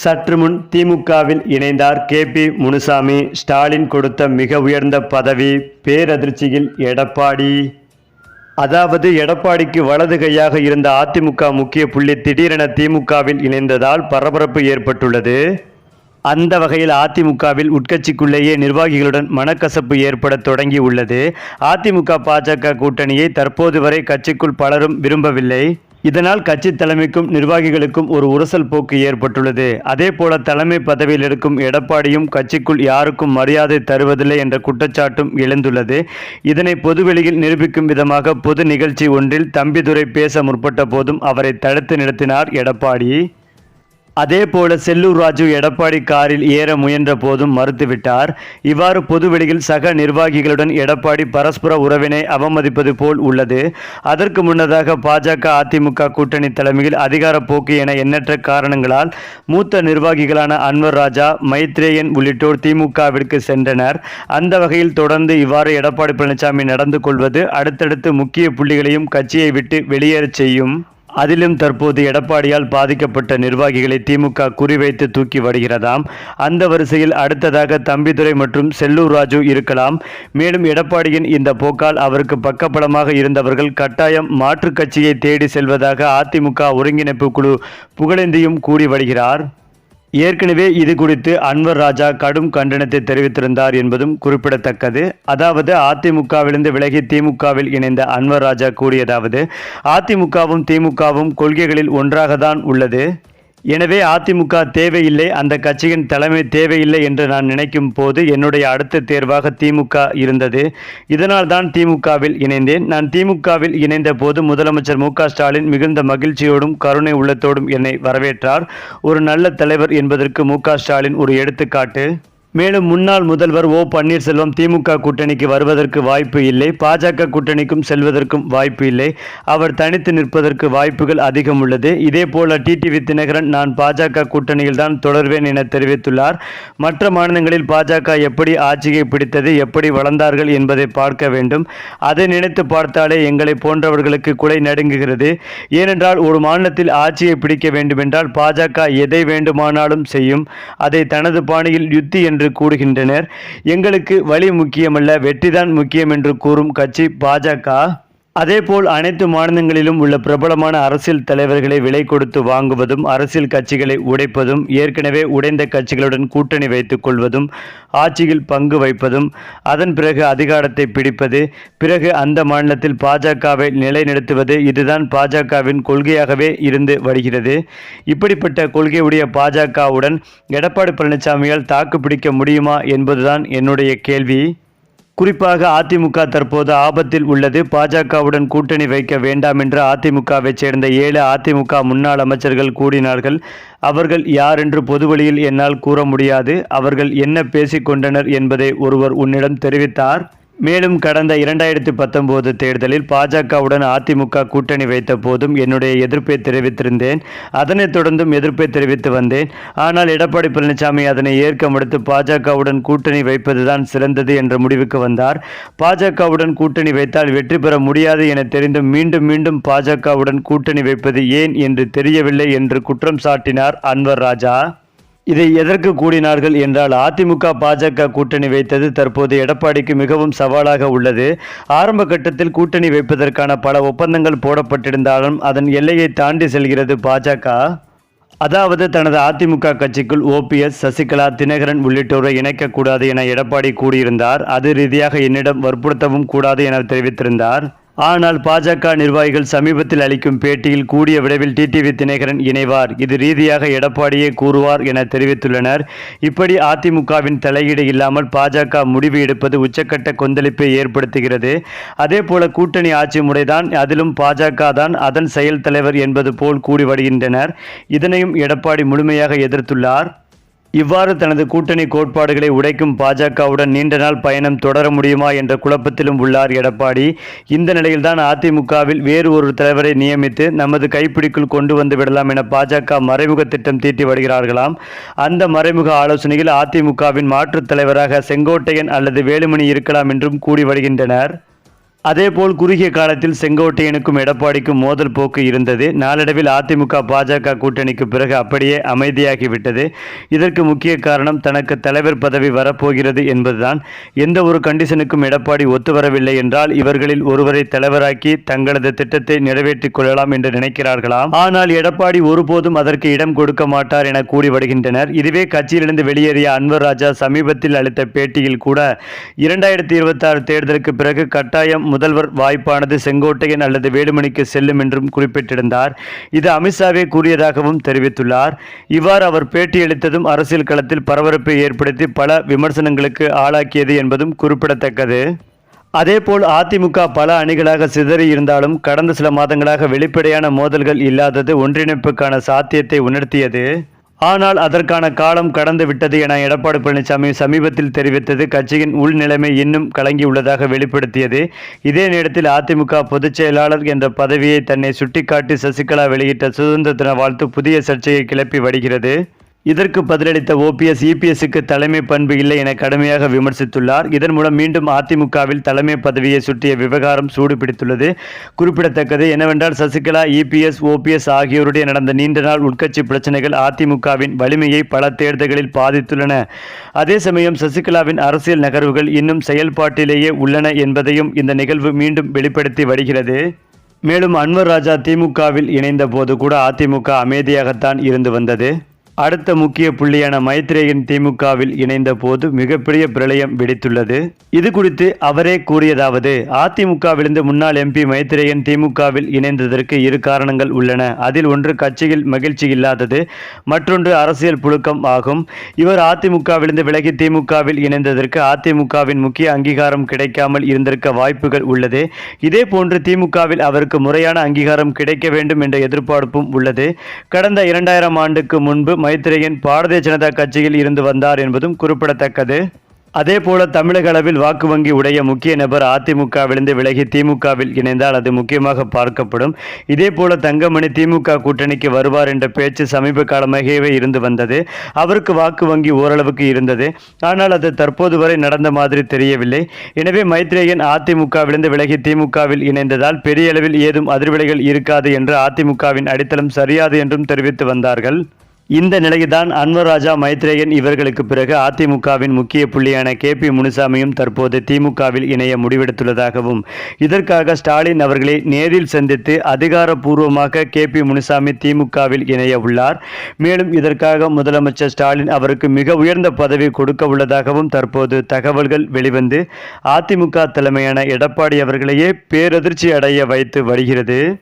சற்று முன் திமுகவில் இணைந்தார் கே பி முனுசாமி. ஸ்டாலின் கொடுத்த மிக உயர்ந்த பதவி பேரதிர்ச்சியில் எடப்பாடி. அதாவது எடப்பாடிக்கு வலது கையாக இருந்த அதிமுக முக்கிய புள்ளி திடீரென திமுகவில் இணைந்ததால் பரபரப்பு ஏற்பட்டுள்ளது. அந்த வகையில் அதிமுகவில் உட்கட்சிக்குள்ளேயே நிர்வாகிகளுடன் மனக்கசப்பு ஏற்பட தொடங்கி உள்ளது. அதிமுக பாஜக கூட்டணியை தற்போது வரை கட்சிக்குள் பலரும் விரும்பவில்லை. இதனால் கட்சி தலைமைக்கும் நிர்வாகிகளுக்கும் ஒரு உரசல் போக்கு ஏற்பட்டுள்ளது. அதே போல தலைமை பதவியில் இருக்கும் எடப்பாடியும் கட்சிக்குள் யாருக்கும் மரியாதை தருவதில்லை என்ற குற்றச்சாட்டும் எழுந்துள்ளது. இதனை பொதுவெளியில் நிரூபிக்கும் விதமாக பொது நிகழ்ச்சி ஒன்றில் தம்பிதுரை பேச முற்பட்ட போதும் அவரை தடுத்து நிறுத்தினார் எடப்பாடி. அதேபோல செல்லூர் ராஜு எடப்பாடி காரில் ஏற முயன்ற போதும் மறுத்துவிட்டார். இவ்வாறு பொதுவெளியில் சக நிர்வாகிகளுடன் எடப்பாடி பரஸ்பர உறவினை அவமதிப்பது போல் உள்ளது. அதற்கு முன்னதாக பாஜக அதிமுக கூட்டணி தலைமையில் அதிகார போக்கு என எண்ணற்ற காரணங்களால் மூத்த நிர்வாகிகளான அன்வர் ராஜா மைத்ரேயன் உள்ளிட்டோர் திமுகவிற்கு சென்றனர். அந்த வகையில் தொடர்ந்து இவ்வாறு எடப்பாடி பழனிசாமி நடந்து கொள்வது அடுத்தடுத்து முக்கிய புள்ளிகளையும் கட்சியை விட்டு வெளியேறச் செய்யும். அதிலும் தற்போது எடப்பாடியால் பாதிக்கப்பட்ட நிர்வாகிகளை திமுக குறிவைத்து தூக்கி வருகிறதாம். அந்த வரிசையில் அடுத்ததாக தம்பிதுரை மற்றும் செல்லூர் ராஜு இருக்கலாம். மேலும் எடப்பாடியின் இந்த போக்கால் அவருக்கு பக்கபலமாக இருந்தவர்கள் கட்டாயம் மாற்றுக் கட்சியை தேடி செல்வதாக அதிமுக ஒருங்கிணைப்பு குழு புகழேந்தியும் கூறி வருகிறார். ஏற்கனவே இது குறித்து அன்வர் ராஜா கடும் கண்டனத்தை தெரிவித்திருந்தார் என்பதும் குறிப்பிடத்தக்கது. அதாவது அதிமுகவிலிருந்து விலகி திமுகவில் இணைந்த அன்வர் ராஜா கூறியதாவது அதிமுகவும் திமுகவும் கொள்கைகளில் ஒன்றாகத்தான் உள்ளது. எனவே அதிமுக தேவையில்லை அந்த கட்சியின் தலைமை தேவையில்லை என்று நான் நினைக்கும் போது என்னுடைய அடுத்த தேர்வாக திமுக இருந்தது. இதனால் தான் திமுகவில் இணைந்தேன். நான் திமுகவில் இணைந்த போது முதலமைச்சர் மு ஸ்டாலின் மிகுந்த மகிழ்ச்சியோடும் கருணை உள்ளத்தோடும் என்னை வரவேற்றார். ஒரு நல்ல தலைவர் என்பதற்கு மு ஸ்டாலின் ஒரு எடுத்துக்காட்டு. மேலும் முன்னாள் முதல்வர் ஓ பன்னீர்செல்வம் திமுக கூட்டணிக்கு வருவதற்கு வாய்ப்பு இல்லை. பாஜக கூட்டணிக்கும் செல்வதற்கும் வாய்ப்பு இல்லை. அவர் தனித்து நிற்பதற்கு வாய்ப்புகள் அதிகம் உள்ளது. இதேபோல டிடிவி தினகரன் நான் பாஜக கூட்டணியில் தான் தொடர்வேன் என தெரிவித்துள்ளார். மற்ற மாநிலங்களில் பாஜக எப்படி ஆட்சியை பிடித்தது எப்படி வளர்ந்தார்கள் என்பதை பார்க்க வேண்டும். அதை நினைத்து பார்த்தாலே எங்களை போன்றவர்களுக்கு குலை நடுங்குகிறது. ஏனென்றால் ஒரு மாநிலத்தில் ஆட்சியை பிடிக்க வேண்டுமென்றால் பாஜக எதை வேண்டுமானாலும் செய்யும். அதை தனது பாணியில் யுத்தி என்று கூறுகின்றனர். எங்களுக்கு வழி முக்கியமல்ல வெற்றிதான் முக்கியம் என்று கூறும் கட்சி பாஜக. அதேபோல் அனைத்து மாநிலங்களிலும் உள்ள பிரபலமான அரசியல் தலைவர்களை விலை கொடுத்து வாங்குவதும் அரசியல் கட்சிகளை உடைப்பதும் ஏற்கனவே உடைந்த கட்சிகளுடன் கூட்டணி வைத்துக் கொள்வதும் ஆட்சியில் பங்கு வைப்பதும் அதன் பிறகு அதிகாரத்தை பிடிப்பது பிறகு அந்த மாநிலத்தில் பாஜகவை நிலைநிறுத்துவது இதுதான் பாஜகவின் கொள்கையாகவே இருந்து வருகிறது. இப்படிப்பட்ட கொள்கையுடைய பாஜகவுடன் எடப்பாடி பழனிசாமியால் தாக்கு பிடிக்க முடியுமா என்பதுதான் என்னுடைய கேள்வி. குறிப்பாக அதிமுக தற்போது ஆபத்தில் உள்ளது. பாஜகவுடன் கூட்டணி வைக்க வேண்டாம் என்று அதிமுகவைச் சேர்ந்த ஏழு அதிமுக முன்னாள் அமைச்சர்கள் கூடினார்கள் அவர்கள் யார் என்று பொதுவெளியில் என்னால் கூற முடியாது. அவர்கள் என்ன பேசிக்கொண்டனர் என்பதை ஒருவர் உன்னிடம் தெரிவித்தார். மேலும் கடந்த இரண்டாயிரத்தி பத்தொன்பது தேர்தலில் பாஜகவுடன் அதிமுக கூட்டணி வைத்த போதும் என்னுடைய எதிர்ப்பை தெரிவித்திருந்தேன். அதனைத் தொடர்ந்தும் எதிர்ப்பை தெரிவித்து வந்தேன். ஆனால் எடப்பாடி பழனிசாமி அதனை ஏற்க மறுத்து பாஜகவுடன் கூட்டணி வைப்பதுதான் சிறந்தது என்ற முடிவுக்கு வந்தார். பாஜகவுடன் கூட்டணி வைத்தால் வெற்றி பெற முடியாது என தெரிந்தும் மீண்டும் மீண்டும் பாஜகவுடன் கூட்டணி வைப்பது ஏன் என்று தெரியவில்லை என்று குற்றம் சாட்டினார் அன்வர் ராஜா. இதை எதற்கு கூடினார்கள் என்றால் அதிமுக பாஜக கூட்டணி வைத்தது தற்போது எடப்பாடிக்கு மிகவும் சவாலாக உள்ளது. ஆரம்ப கட்டத்தில் கூட்டணி வைப்பதற்கான பல ஒப்பந்தங்கள் போடப்பட்டிருந்தாலும் அதன் எல்லையை தாண்டி செல்கிறது பாஜக. அதாவது தனது அதிமுக கட்சிக்குள் ஓபிஎஸ் சசிகலா தினகரன் உள்ளிட்டோரை இணைக்கக்கூடாது என எடப்பாடி கூறியிருந்தார். அது ரீதியாக என்னிடம் வற்புறுத்தவும் கூடாது என தெரிவித்திருந்தார். ஆனால் பாஜக நிர்வாகிகள் சமீபத்தில் அளிக்கும் பேட்டியில் கூடிய விரைவில் டிடிவி தினகரன் இணைவார். இது ரீதியாக எடப்பாடியே கூறுவார் என தெரிவித்துள்ளனர். இப்படி அதிமுகவின் தலையீடு இல்லாமல் பாஜக முடிவு எடுப்பது உச்சக்கட்ட கொந்தளிப்பை ஏற்படுத்துகிறது. அதேபோல கூட்டணி ஆட்சி முறைதான் அதிலும் பாஜக தான் அதன் செயல் தலைவர் என்பது போல் கூறி வருகின்றனர். இதனையும் எடப்பாடி முழுமையாக எதிர்த்துள்ளார். இவ்வாறு தனது கூட்டணி கோட்பாடுகளை உடைக்கும் பாஜகவுடன் நீண்ட நாள் பயணம் தொடர முடியுமா என்ற குழப்பத்திலும் உள்ளார் எடப்பாடி. இந்த நிலையில்தான் அதிமுகவில் வேறு ஒரு தலைவரை நியமித்து நமது கைப்பிடிக்குள் கொண்டு வந்து விடலாம் என பாஜக மறைமுக திட்டம் தீட்டி வருகிறார்களாம். அந்த மறைமுக ஆலோசனையில் அதிமுகவின் மாற்றுத் தலைவராக செங்கோட்டையன் அல்லது வேலுமணி இருக்கலாம் என்றும் கூறி வருகின்றனர். அதேபோல் குறுகிய காலத்தில் செங்கோட்டையனுக்கும் எடப்பாடிக்கும் மோதல் போக்கு இருந்தது. நாளடைவில் அதிமுக பாஜக கூட்டணிக்கு பிறகு அப்படியே அமைதியாகிவிட்டது இதற்கு முக்கிய காரணம் தனக்கு தலைவர் பதவி வரப்போகிறது என்பதுதான். எந்த ஒரு கண்டிஷனுக்கும் எடப்பாடி ஒத்து வரவில்லை என்றால் இவர்களில் ஒருவரை தலைவராக்கி தங்களது திட்டத்தை நிறைவேற்றிக் கொள்ளலாம் என்று நினைக்கிறார்களாம். ஆனால் எடப்பாடி ஒருபோதும் அதற்கு இடம் கொடுக்க மாட்டார் என கூறி வருகின்றனர். இதுவே கட்சியிலிருந்து வெளியேறிய அன்வர் ராஜா சமீபத்தில் அளித்த பேட்டியில் கூட இரண்டாயிரத்தி இருபத்தி ஆறு தேர்தலுக்கு பிறகு கட்டாயம் முதல்வர் வாய்ப்பானது செங்கோட்டையன் அல்லது வேலுமணிக்கு செல்லும் என்றும் குறிப்பிட்டிருந்தார். இது அமித்ஷாவே கூறியதாகவும் தெரிவித்துள்ளார். இவ்வாறு அவர் பேட்டியளித்ததும் அரசியல் களத்தில் பரபரப்பை ஏற்படுத்தி பல விமர்சனங்களுக்கு ஆளாக்கியது என்பதும் குறிப்பிடத்தக்கது. அதேபோல் அதிமுக பல அணிகளாக சிதறி இருந்தாலும் கடந்த சில மாதங்களாக வெளிப்படையான மோதல்கள் இல்லாதது ஒன்றிணைப்புக்கான சாத்தியத்தை உணர்த்தியது. ஆனால் அதற்கான காலம் கடந்து விட்டது என எடப்பாடி பழனிசாமி சமீபத்தில் தெரிவித்தது. கட்சியின் உள்நிலைமை இன்னும் கலங்கியுள்ளதாக வெளிப்படுத்தியது. இதே நேரத்தில் அதிமுக பொதுச் செயலாளர் என்ற பதவியை தன்னை சுட்டிக்காட்டி சசிகலா வெளியிட்ட சுதந்திர தின வாழ்த்து புதிய சர்ச்சையை கிளப்பி வருகிறது. இதற்கு பதிலளித்த ஓபிஎஸ் இபிஎஸ்க்கு தலைமை பண்பு இல்லை என கடுமையாக விமர்சித்துள்ளார். இதன் மூலம் மீண்டும் அதிமுகவில் தலைமை பதவியை சுற்றிய விவகாரம் சூடு பிடித்துள்ளது குறிப்பிடத்தக்கது என்னவென்றால் சசிகலா இபிஎஸ் ஓபிஎஸ் ஆகியோருடைய நடந்த நீண்ட நாள் உட்கட்சி பிரச்சனைகள் அதிமுகவின் வலிமையை பல தேர்தல்களில் பாதித்துள்ளன. அதே சமயம் சசிகலாவின் அரசியல் நகர்வுகள் இன்னும் செயல்பாட்டிலேயே உள்ளன என்பதையும் இந்த நிகழ்வு மீண்டும் வெளிப்படுத்தி வருகிறது. மேலும் அன்வர் ராஜா திமுகவில் இணைந்த போது கூட அதிமுக அமைதியாகத்தான் இருந்து வந்தது. அடுத்த முக்கிய புள்ளியான மைத்ரேயன் திமுகவில் இணைந்த போது மிகப்பெரிய பிரளயம் வெடித்துள்ளது. இது குறித்து அவரே கூறியதாவது அதிமுகவிலிருந்து முன்னாள் எம்பி மைத்ரேயன் திமுகவில் இணைந்ததற்கு இரு காரணங்கள் உள்ளன. அதில் ஒன்று கட்சியில் மகிழ்ச்சி இல்லாதது. மற்றொன்று அரசியல் புழுக்கம் ஆகும். இவர் அதிமுகவிலிருந்து விலகி திமுகவில் இணைந்ததற்கு அதிமுகவின் முக்கிய அங்கீகாரம் கிடைக்காமல் இருந்திருக்க வாய்ப்புகள் உள்ளது. இதே போன்று திமுகவில் அவருக்கு முறையான அங்கீகாரம் கிடைக்க வேண்டும் என்ற எதிர்பார்ப்பும் உள்ளது. கடந்த இரண்டாயிரம் ஆண்டுக்கு முன்பு மைத்ரேயன் பாரதிய ஜனதா கட்சியில் இருந்து வந்தார் என்பதும் குறிப்பிடத்தக்கது. அதேபோல தமிழக அளவில் வாக்கு வங்கி உடைய முக்கிய நபர் அதிமுகவிலிருந்து விலகி திமுகவில் இணைந்தால் அது முக்கியமாக பார்க்கப்படும். இதேபோல தங்கமணி திமுக கூட்டணிக்கு வருவார் என்ற பேச்சு சமீப காலமாகவே இருந்து வந்தது. அவருக்கு வாக்கு வங்கி ஓரளவுக்கு இருந்தது. ஆனால் அது தற்போது வரை நடந்த மாதிரி தெரியவில்லை. எனவே மைத்ரேயன் அதிமுகவிலிருந்து விலகி திமுகவில் இணைந்ததால் பெரிய அளவில் ஏதும் அதிர்வலைகள் இருக்காது என்று அதிமுகவின் அடித்தளம் சரியாது என்றும் தெரிவித்து வந்தார்கள். இந்த நிலையில்தான் அன்வர் ராஜா மைத்ரேயன் இவர்களுக்கு பிறகு அதிமுகவின் முக்கிய புள்ளியான கே பி முனுசாமியும் தற்போது திமுகவில் இணைய முடிவெடுத்துள்ளதாகவும் இதற்காக ஸ்டாலின் அவர்களை நேரில் சந்தித்து அதிகாரப்பூர்வமாக கே பி முனுசாமி திமுகவில் இணைய உள்ளார். மேலும் இதற்காக முதலமைச்சர் ஸ்டாலின் அவருக்கு மிக உயர்ந்த பதவி கொடுக்க உள்ளதாகவும் தற்போது தகவல்கள் வெளிவந்து அதிமுக தலைமையான எடப்பாடி அவர்களையே பேரதிர்ச்சி அடைய வைத்து வருகிறது.